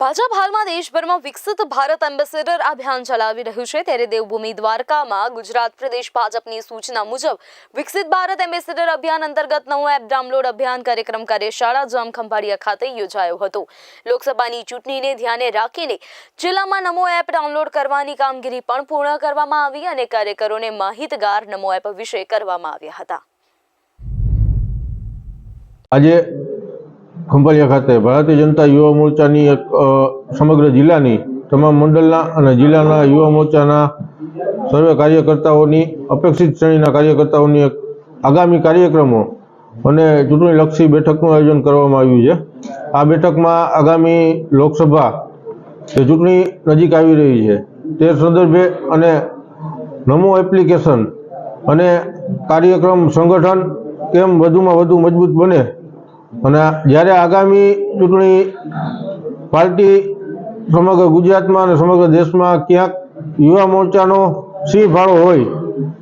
ભાજપ હાલમાં દેશભરમાં વિકસિત ભારત એમ્બેસેડર અભિયાન ચલાવી રહ્યું છે. ત્યારે દેવભૂમિ દ્વારકામાં ગુજરાત પ્રદેશ ભાજપની સૂચના મુજબ વિકસિત ભારત એમ્બેસેડર અભિયાન અંતર્ગત નવો એપ ડાઉનલોડ અભિયાન કાર્યક્રમ કાર્યશાળા જામ ખંભાળિયા ખાતે યોજાયો હતો. લોકસભાની ચૂંટણીને ધ્યાને રાખીને જિલ્લામાં નમો એપ ડાઉનલોડ કરવાની કામગીરી પણ પૂર્ણ કરવામાં આવી અને કાર્યકરોને માહિતગાર નમો એપ વિશે કરવામાં આવ્યા હતા. આજે ખંભાળિયા ખાતે ભારતીય જનતા યુવા મોરચાની એક સમગ્ર જિલ્લાની તમામ મંડળના અને જિલ્લાના યુવા મોરચાના સર્વે કાર્યકર્તાઓની, અપેક્ષિત શ્રેણીના કાર્યકર્તાઓની એક આગામી કાર્યક્રમો અને ચૂંટણીલક્ષી બેઠકનું આયોજન કરવામાં આવ્યું છે. આ બેઠકમાં આગામી લોકસભા જે ચૂંટણી નજીક આવી રહી છે તે સંદર્ભે અને નમો એપ્લિકેશન અને કાર્યક્રમ સંગઠન કેમ વધુમાં વધુ મજબૂત બને અને જ્યારે આગામી ચૂંટણી પાર્ટી સમગ્ર ગુજરાતમાં અને સમગ્ર દેશમાં ક્યાંક યુવા મોરચાનો સિંહ ફાળો હોય,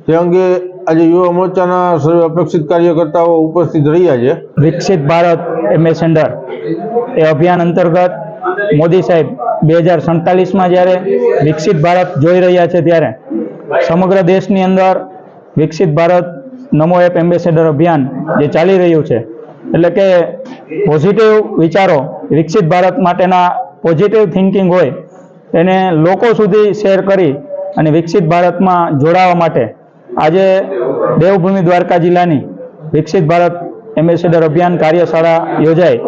તે અંગે આજે યુવા મોરચાના સર્વે અપેક્ષિત કાર્યકર્તાઓ ઉપસ્થિત રહ્યા છે. વિકસિત ભારત એમ્બેસેન્ડર એ અભિયાન અંતર્ગત મોદી સાહેબ બે હજાર સડતાલીસમાં જ્યારે વિકસિત ભારત જોઈ રહ્યા છે ત્યારે સમગ્ર દેશની અંદર વિકસિત ભારત નમો એપ એમ્બેસેડર અભિયાન જે ચાલી રહ્યું છે એટલે કે પોઝિટિવ વિચારો વિકસિત ભારત માટેના પોઝિટિવ થિંકિંગ હોય એને લોકો સુધી શેર કરી અને વિકસિત ભારતમાં જોડાવા માટે આજે દેવભૂમિ દ્વારકા જિલ્લાની વિકસિત ભારત એમ્બેસેડર અભિયાન કાર્યશાળા યોજાઈ